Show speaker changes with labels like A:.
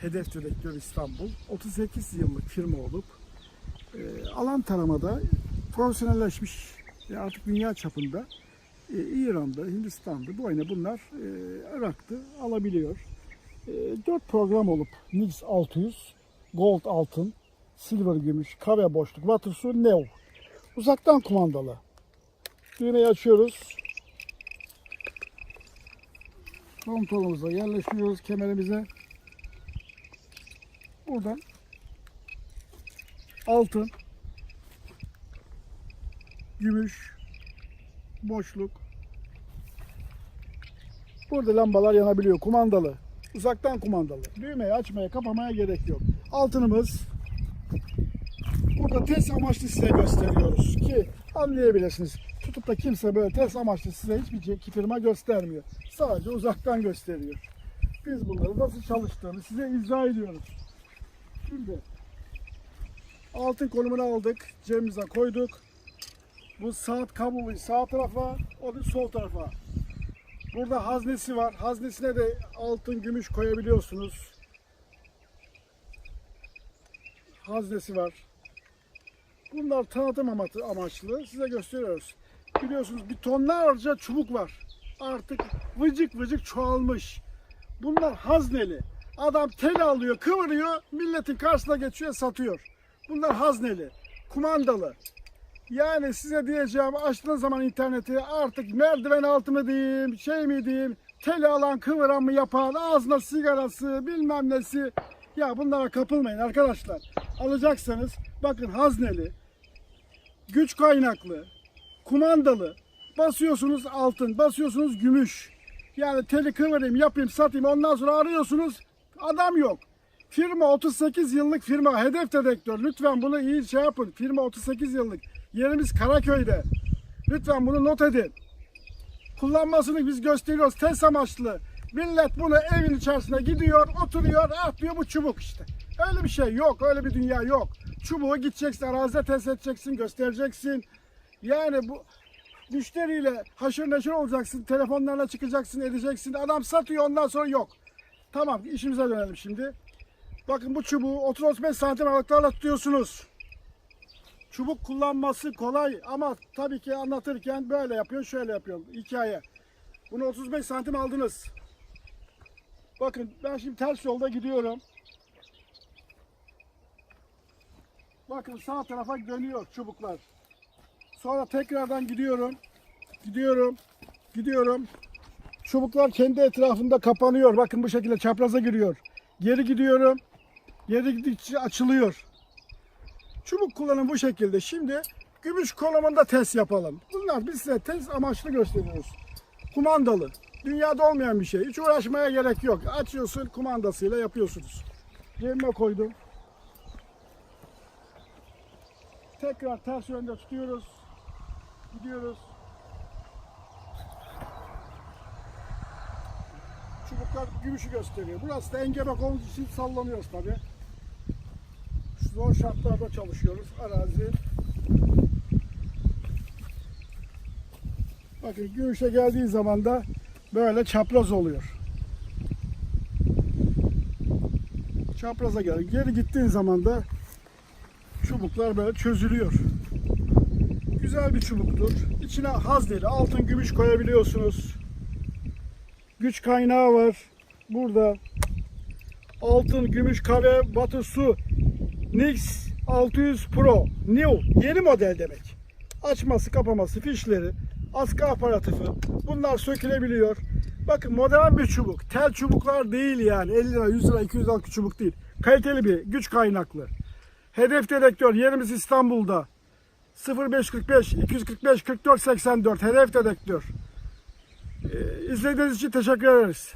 A: Hedef Direktör İstanbul. 38 yıllık firma olup e, alan taramada profesyonelleşmiş e, artık dünya çapında e, İran'da, Hindistan'da bu oyuna bunlar e, Irak'ta alabiliyor. E, 4 program olup Nix 600, Gold altın, Silver gümüş, Kave boşluk, Water su, Neo. Uzaktan kumandalı. Düğmeyi açıyoruz. Kontrolümüze yerleştiriyoruz kemerimize. Buradan altın, gümüş, boşluk. Burada lambalar yanabiliyor. Kumandalı. Uzaktan kumandalı. Düğmeyi açmaya, kapamaya gerek yok. Altınımız burada test amaçlı size gösteriyoruz ki anlayabilirsiniz. Tutup da kimse böyle test amaçlı size hiçbir iki firma göstermiyor. Sadece uzaktan gösteriyor. Biz bunları nasıl çalıştığını size izah ediyoruz. Şimdi altın konumunu aldık. Cebimize koyduk. Bu saat kabloyu sağ tarafa, o da sol tarafa. Burada haznesi var. Haznesine de altın, gümüş koyabiliyorsunuz. Haznesi var. Bunlar tanıtım amaçlı. Size gösteriyoruz. Biliyorsunuz bir tonlarca çubuk var. Artık vıcık vıcık çoğalmış. Bunlar hazneli. Adam tel alıyor, kıvırıyor, milletin karşısına geçiyor, satıyor. Bunlar hazneli, kumandalı. Yani size diyeceğim açtığınız zaman interneti artık merdiven altı mı diyeyim, şey mi diyeyim, teli alan kıvıran mı yapan, ağzına sigarası bilmem nesi. Ya bunlara kapılmayın arkadaşlar. Alacaksanız bakın hazneli, güç kaynaklı, kumandalı, basıyorsunuz altın, basıyorsunuz gümüş. Yani teli kıvırayım, yapayım, satayım ondan sonra arıyorsunuz adam yok. Firma 38 yıllık firma, hedef dedektör. Lütfen bunu iyi şey yapın. Firma 38 yıllık. Yerimiz Karaköy'de. Lütfen bunu not edin. Kullanmasını biz gösteriyoruz. Test amaçlı. Millet bunu evin içerisine gidiyor, oturuyor, atlıyor bu çubuk işte. Öyle bir şey yok, öyle bir dünya yok. Çubuğu gideceksin, arazide test edeceksin, göstereceksin. Yani bu müşteriyle haşır neşir olacaksın, telefonlarla çıkacaksın, edeceksin. Adam satıyor ondan sonra yok. Tamam işimize dönelim şimdi. Bakın bu çubuğu 30-35 santim aralıklarla tutuyorsunuz. Çubuk kullanması kolay ama tabii ki anlatırken böyle yapıyor, şöyle yapıyor. Hikaye. Bunu 35 santim aldınız. Bakın ben şimdi ters yolda gidiyorum. Bakın sağ tarafa dönüyor çubuklar. Sonra tekrardan gidiyorum. Gidiyorum. Gidiyorum. Çubuklar kendi etrafında kapanıyor. Bakın bu şekilde çapraza giriyor. Geri gidiyorum. Geri gidikçe açılıyor. Çubuk kullanım bu şekilde. Şimdi gümüş konumunda test yapalım. Bunlar biz size test amaçlı gösteriyoruz. Kumandalı. Dünyada olmayan bir şey. Hiç uğraşmaya gerek yok. Açıyorsun kumandasıyla yapıyorsunuz. Cebime koydum. Tekrar ters yönde tutuyoruz. Gidiyoruz. Çubuklar gümüşü gösteriyor. Burası da engebek olduğu için sallanıyoruz tabi. Zor şartlarda çalışıyoruz. Arazi. Bakın gümüşe geldiği zaman da böyle çapraz oluyor. Çapraza gel. Geri gittiğin zaman da çubuklar böyle çözülüyor. Güzel bir çubuktur. İçine hazneli, altın, gümüş koyabiliyorsunuz. Güç kaynağı var. Burada altın, gümüş, kahve, batı, su. Nix 600 Pro. New. Yeni model demek. Açması, kapaması, fişleri, askı aparatı. Bunlar sökülebiliyor. Bakın modern bir çubuk. Tel çubuklar değil yani. 50 lira, 100 lira, 200 lira çubuk değil. Kaliteli bir güç kaynaklı. Hedef dedektör. Yerimiz İstanbul'da. 0545 245 44 84 hedef dedektör. Ee, izlediğiniz için teşekkür ederiz.